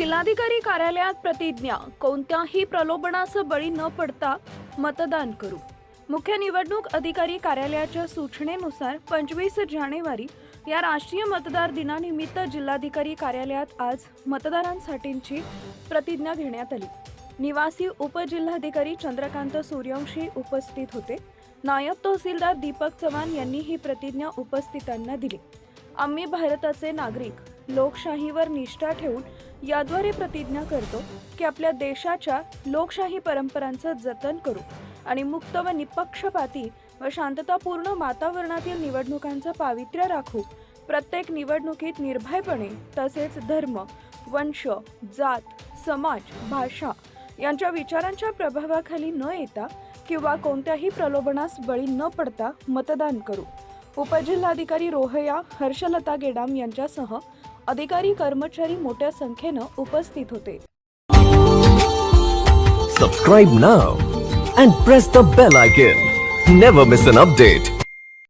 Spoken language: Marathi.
जिल्हाधिकारी कार्यालयात प्रतिज्ञा कोणत्याही प्रलोभनास बळी न पडता मतदान करू. मुख्य निवडणूक अधिकारी कार्यालयाच्या सूचनेनुसार पंचवीस जानेवारी या राष्ट्रीय मतदार दिनानिमित्त जिल्हाधिकारी कार्यालयात आज मतदारांसाठीची प्रतिज्ञा घेण्यात आली. निवासी उपजिल्हाधिकारी चंद्रकांत सूर्यवंशी उपस्थित होते. नायब तहसीलदार दीपक चव्हाण यांनी ही प्रतिज्ञा उपस्थितांना दिली. आम्ही भारताचे नागरिक लोकशाहीवर निष्ठा ठेवून याद्वारे प्रतिज्ञा करतो की आपल्या देशाच्या लोकशाही परंपरांचं जतन करू आणि मुक्त व निपक्षपाती व शांततापूर्ण वातावरणातील निवडणुकांचं पावित्र्य राखू. प्रत्येक निवडणुकीत निर्भयपणे तसेच धर्म वंश जात समाज भाषा यांच्या विचारांच्या प्रभावाखाली न येता किंवा कोणत्याही प्रलोभनास बळी न पडता मतदान करू. उपजिल्हाधिकारी रोहया हर्षलता गेडाम यांच्यासह अधिकारी कर्मचारी मोठ्या संख्येनं उपस्थित होते. Subscribe now and press the bell icon never miss an update